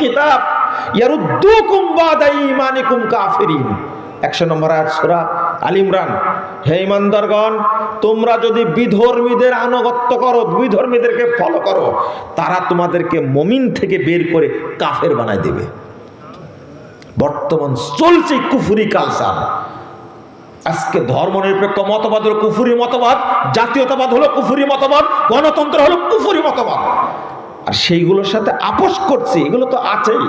কিতাব ইয়ারুদ্দুকুম বাদা ঈমানিকুম কাফিরিন। 100 নম্বর আয়াত সূরা আল ইমরান। হে ইমানদারগণ তোমরা যদি বিধর্মীদের আনুগত্য করো, বিধর্মীদেরকে ফলো করো, তারা তোমাদেরকে মমিন থেকে বের করে কাফের বানায় দেবে। বর্তমান চলছে কুফুরি কালচার। আজকে ধর্মনিরপেক্ষ মতবাদ হলো কুফুরি মতবাদ, জাতীয়তাবাদ হলো কুফুরি মতবাদ, গণতন্ত্র হলো কুফুরি মতবাদ। আর সেইগুলোর সাথে আপোষ করছে, এগুলো তো আছেই।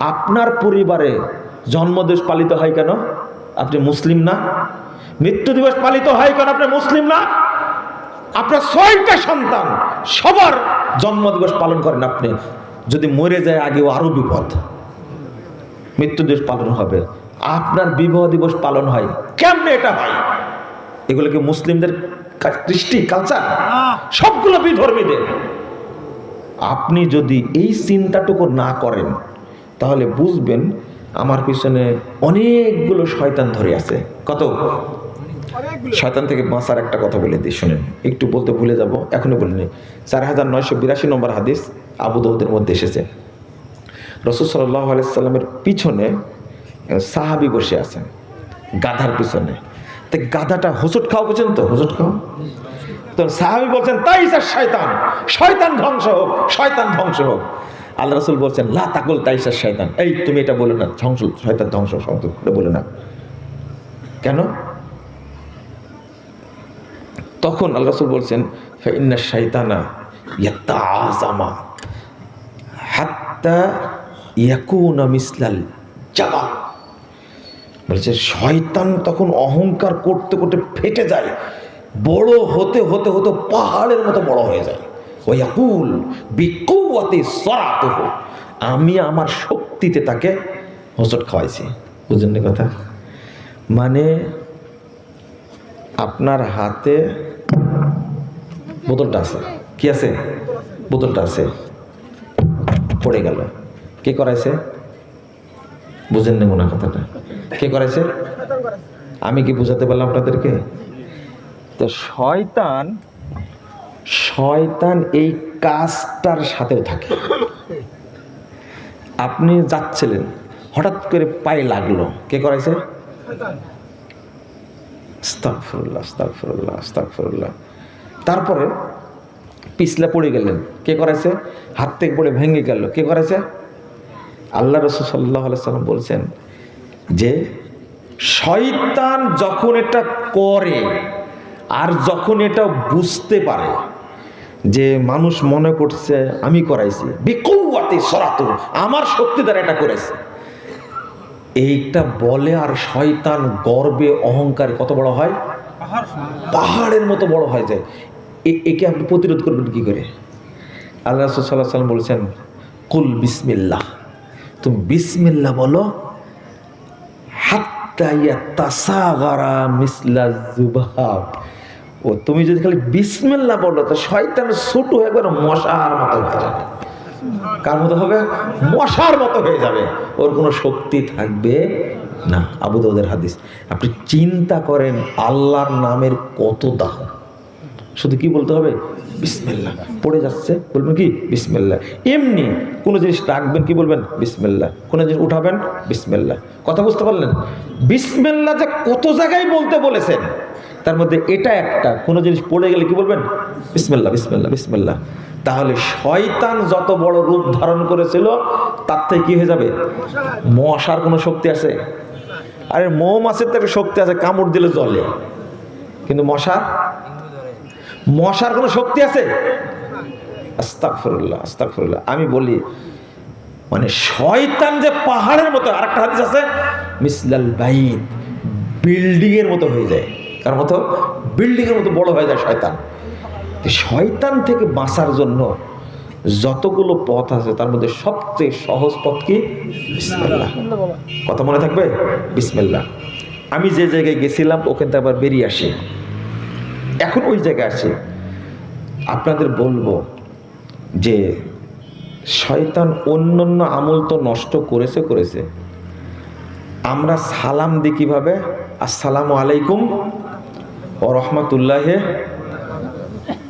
আপনার পরিবারে জন্মদিবস পালিত হয় কেন? আপনি মুসলিম না? মৃত্যু দিবস পালিত হয় কেন? আপনি মুসলিম না? আপনার ছয়টা সন্তান, সবার জন্মদিবস পালন করেন আপনি। যদি মরে যায় আগেও আরও বিপদ। মৃত্যু দিবস পালন হবে। আপনার বিবাহ দিবস পালন হয়। কেমনে এটা হয়? এগুলো কি মুসলিমদের কৃষ্টি কালচার সবগুলো বিধর্মীদের। আপনি যদি এই চিন্তাটুকু না করেন তাহলে বুঝবেন আমার পিছনে অনেকগুলো শয়তান ধরে আছে। কত? শয়তান থেকে বাঁচার একটা কথা বলে দিই শুনেন। একটু বলতে ভুলে যাব এখনও বলিনি চার হাজার নয়শো বিরাশি নম্বর হাদিস আবু দাউদের মধ্যে এসেছে। রসুল সাল্লাহ আলাইসাল্লামের পিছনে সাহাবি বসে আছেন গাধার পিছনে। তো গাধাটা হোঁচট খাওয়া পর্যন্ত? হোঁচট খাওয়া? তো সাহাবি বলছেন তাই স্যার শয়তান শয়তান ধ্বংস হোক শয়তান ধ্বংস হোক। আল্লাহ রসুল বলছেন লা তাকুল তাই স্যার শয়তান। এই তুমি এটা বলে না ধ্বংস শয়তান ধ্বংস এটা বলে না। কেন? তখন আল্লাহ রসুল বলছেন ফাইন্না শৈতানা ইয়াত্তা আজামা হাত্তা ইয়াকুনা মিসলাল জাবাল। বলছে, শয়তান তখন অহংকার করতে করতে ফেটে যায়। বড় হতে হতে হতে পাহাড়ের মতো বড় হয়ে যায়। ওই ওয়াকুল বিকুয়াতে সরাতহ। আমি আমার শক্তিতে তাকে হোঁচট খাওয়াইছি। বুঝলেন কথা? মানে আপনার হাতে বোতলটা আছে। কি আছে? বোতলটা আছে। পড়ে গেল। কে করাইছে? বুঝেন নেব না কথাটা। কে করাইছে? আমি কি বুঝাতে পারলাম আপনাদেরকে? তো শয়তান শয়তান এই কাজটার সাথেও থাকে। আপনি যাচ্ছিলেন, হঠাৎ করে পায়ে লাগল। কে করাইছে? তারপরে পিছলে পড়ে গেলেন। কে করাইছে? হাত থেকে পড়ে ভেঙে গেল। কে করাইছে? আল্লাহ রসুল সাল্লাহ সাল্লাম বলছেন যে শয়তান যখন এটা করে আর যখন এটা বুঝতে পারে যে মানুষ মনে করছে আমি করাইছি। বিকৌয়াতে সরাত আমার শক্তি দ্বারা এটা করেছে। এইটা বলে আর শয়তান গর্বে অহংকার কত বড় হয়? পাহাড়ের মতো বড় হয়ে যায়। একে আপনি প্রতিরোধ করবেন কি করে? আল্লাহ রসুল সাল্লাহ সাল্লাম বলছেন কুল বিসমিল্লাহ। তুমি বিসমিল্লাহ বলো ও, তুমি যদি খালি বিসমিল্লাহ বলো, তো শয়তান ছোট হয়ে একবার মশার মতো হয়ে যাবে। কার মতো হবে? মশার মতো হয়ে যাবে। ওর কোনো শক্তি থাকবে না। আবু দাউদের হাদিস। আপনি চিন্তা করেন, আল্লাহর নামের কত দাম শুধু কি বলতে হবে? বিসমিল্লাহ। পড়ে যাচ্ছে। বলবেন কি? বিসমিল্লাহ। এমনি কোনো জিনিস রাখবেন, কি বলবেন? বিসমিল্লাহ। কোনো জিনিস উঠাবেন? বিসমিল্লাহ। কথা বুঝতে পারলেন? বিসমিল্লাহ যে কত জায়গায় বলতে বলেছেন, তার মধ্যে এটা একটা। কোনো জিনিস পড়ে গেলে কি বলবেন? বিসমিল্লাহ বিসমিল্লাহ বিসমিল্লাহ। তাহলে শয়তান যত বড় রূপ ধারণ করেছিল, তার থেকে কি হয়ে যাবে? মশার কোনো শক্তি আছে? আরে মৌমাছির তো একটা শক্তি আছে, কামড় দিলে জলে। কিন্তু মশার মশার কোনো শক্তি আছে? আস্তাকফরুল্লাহ আস্তাকফরুল্লাহ আমি বলি মানে শয়তান যে পাহাড়ের মতো, আরেকটা হাদিস আছে, মিসলাল বাইদ বিল্ডিং এর মতো হয়ে যায়। কার মতো? বিল্ডিং এর মতো বড় হয়ে যায় শয়তান। শয়তান থেকে বাঁচার জন্য যতগুলো পথ আছে, তার মধ্যে সবচেয়ে সহজ পথ কি? বিসমিল্লাহ। কথা মনে থাকবে? বিসমিল্লাহ। আমি যে জায়গায় গেছিলাম, ওখান থেকে আবার বেরিয়ে আসি। এখন ওই জায়গায় আছি আপনাদের বলব যে শয়তান অন্য অন্য আমল তো নষ্ট করেছে করেছে। আমরা সালাম দিই কীভাবে? আসসালামু আলাইকুম ও রহমতুল্লাহ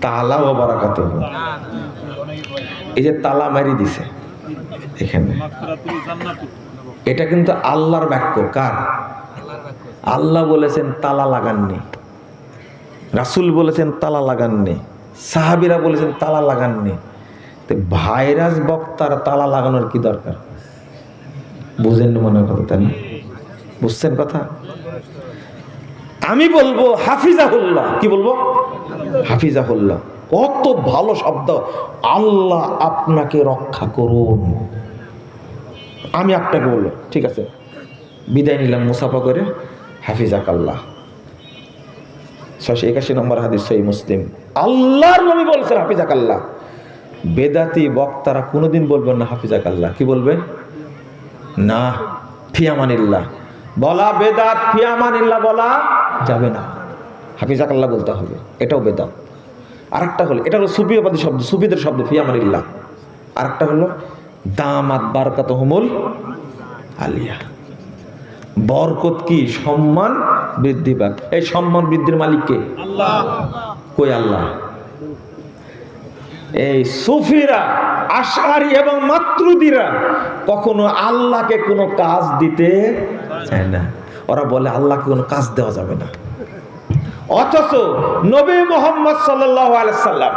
তালা ও বারাকাত এই যে তালা মারি দিছে এখানে। এটা কিন্তু আল্লাহর বাক্য, কার? আল্লাহ বলেছেন, তালা লাগাননি। রাসুল বলেছেন, তালা লাগাননি সাহাবিরা বলেছেন, তালা লাগাননি তো ভাইরাস বক্তার তালা লাগানোর কি দরকার? বুঝেন মনে কথা, তাই না? বুঝছেন কথা? আমি বলব, হাফিজাহুল্লাহ। কি বলব? হাফিজাহুল্লাহ। কত ভালো শব্দ, আল্লাহ আপনাকে রক্ষা করুন। আমি আপনাকে বলব, ঠিক আছে? বিদায় নিলাম মুসাফা করে হাফিজাক আল্লাহ ছশো একাশি নম্বর হাদিস সহি মুসলিম। আল্লাহর নবী বলছেন হাফিজাক আল্লাহ বেদাতি বক্তারা কোনোদিন বলবেন না হাফিজাক আল্লাহ কি বলবে? না, ফিয়ামানিল্লাহ। বলা বেদাত, ফিয়ামানিল্লাহ বলা যাবে না। হাফিজাক আল্লাহ বলতে হবে, এটাও বেদাত। আরেকটা হলো, এটা হলো সুফিবাদী শব্দ, সুফিদের শব্দ, ফিয়ামানিল্লাহ। আরেকটা হলো, দামাত বারকাত হুমুল আলিয়া। বরকত কি? সম্মান বৃদ্ধি পাক। এই সম্মান বৃদ্ধির মালিককে কই আল্লাহ? এই সুফিরা আশারি এবং মাতৃদিরা কখনো আল্লাহকে কোনো কাজ দিতে চায় না। ওরা বলে আল্লাহকে কোনো কাজ দেওয়া যাবে না। অথচ নবী মোহাম্মদ সাল্লাল্লাহু আলাইহি সাল্লাম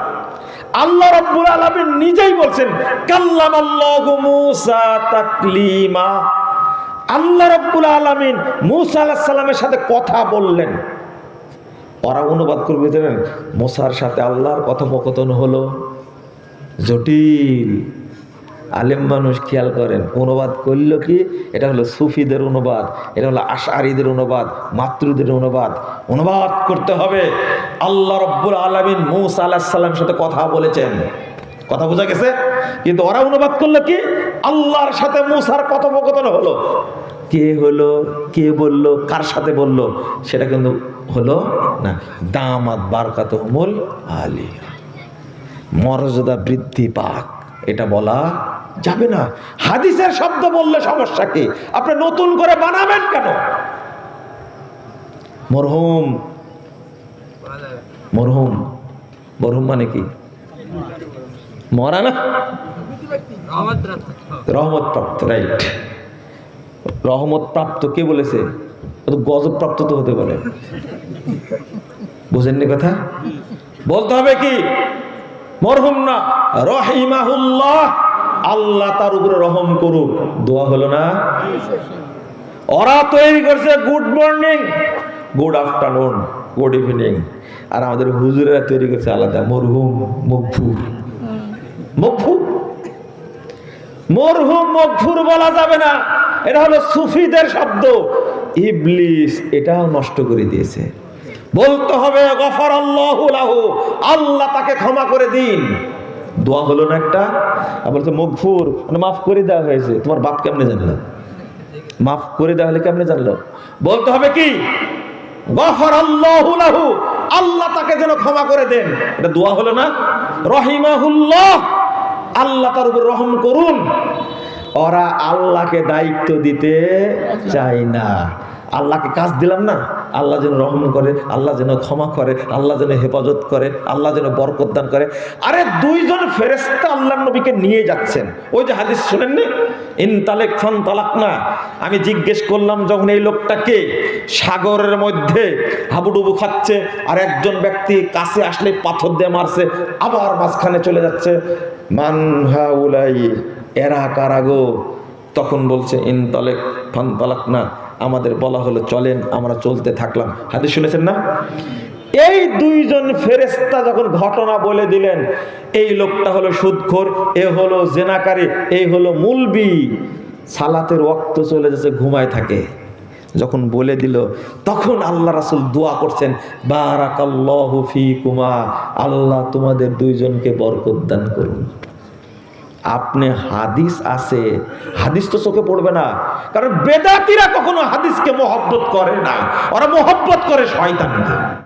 আল্লাহ রাব্বুল আলামিন নিজেই বলছেন কাল্লাম আল্লাহু মূসা তাকলিমা। আল্লাহ রাব্বুল আলামিন মুসা আলাইহিস সালামের সাথে কথা বললেন। ওরা অনুবাদ করবে, জানেন? মোসার সাথে আল্লাহর কথোপকথন হলো। জটিল। আলেম মানুষ খেয়াল করেন, অনুবাদ করল কি? এটা হলো সুফিদের অনুবাদ, এটা হলো আশারিদের অনুবাদ, মাতৃদের অনুবাদ। অনুবাদ করতে হবে। আল্লাহ রব্বুল আলমিন মুসা আল্লাহ সাল্লামের সাথে কথা বলেছেন। কথা বোঝা গেছে? কিন্তু ওরা অনুবাদ করল কি? আল্লাহর সাথে মুসার কথোপকথন হলো। কে হলো, কে বলল, কার সাথে বলল, সেটা কিন্তু হলো না। দামাত বারকাত মূল আলিয়া মর্যাদা বৃদ্ধি পাক, এটা বলা যাবে না। হাদিসের শব্দ বললে সমস্যা কি? আপনি নতুন করে বানাবেন কেন? মরহুম। মরহুম। মরহুম মানে কি? মরা না? রহমত প্রাপ্ত রাইট রহমত প্রাপ্ত কে বলেছে? গজব প্রাপ্ত তো হতে পারে। কথা? বলতে হবে কি? মরহুম না। রহিমাহুল্লাহ। আল্লাহ তার উপরে রহম করুক। দোয়া হলো না? ওরা তৈরি করছে good morning. Good afternoon. Good evening. আর আমাদের হুজুরেরা তৈরি করছে আলাদা। মরহুম, মকফুর। মকফুর? মরহুম মকফুর বলা যাবে না। এটা হলো সুফিদের শব্দ। ইবলিস এটাও নষ্ট করে দিয়েছে। বলতে হবে গফর আল্লাহ আল্লাহ তাকে ক্ষমা করে দিন। দোয়া হলো না একটা। আবার তো মকফুর মানে মাফ করে দেওয়া হয়েছে। তোমার বাপ কেমনে জানলো? মাফ করে দেওয়া হলে কেমনে জানলো? বলতে হবে কি? গফর আল্লাহ আল্লাহ তাকে যেন ক্ষমা করে দেন। এটা দোয়া হলো না? রহিমাহুল্লাহ। আল্লাহ তার উপর রহম করুন। ওরা আল্লাহকে দায়িত্ব দিতে চায় না। আল্লাহকে কাজ দিলাম না। আল্লাহ যেন রহম করে, আল্লাহ যেন ক্ষমা করে, আল্লাহ যেন হেফাজত করে, আল্লাহ যেন বরকত দান করে। আরে দুইজন ফেরেস্তা আল্লাহ নবীকে নিয়ে যাচ্ছেন। ওই যে হাদিস শুনেননি? ইন তালেক ফান তালাক না আমি জিজ্ঞেস করলাম, যখন এই লোকটাকে সাগরের মধ্যে হাবুডুবু খাচ্ছে, আর একজন ব্যক্তি কাছে আসলে পাথর দিয়ে মারছে, আবার মাঝখানে চলে যাচ্ছে। মানহা উলাই এরা কারাগো তখন বলছে, ইন তালেক, ফান না আমাদের বলা হলো, চলেন, আমরা চলতে থাকলাম। হাতে শুনেছেন না? এই দুইজন ফেরেস্তা যখন ঘটনা বলে দিলেন, এই লোকটা হলো সুদখোর, এ হলো জেনাকারী, এই হলো মুলবি। সালাতের ওয়াক্ত চলে যাচ্ছে, ঘুমায় থাকে। যখন বলে দিল, তখন আল্লাহ রাসুল দোয়া করছেন, বারাকাল্লাহু ফিকুমা, আল্লাহ তোমাদের দুইজনকে বরকত দান করুন। আপনি হাদিস আছে, হাদিস তো চোখে পড়বে না, কারণ বেদাতিরা কখনো হাদিসকে মহব্বত করে না, ওরা মহব্বত করে শয়তানকে।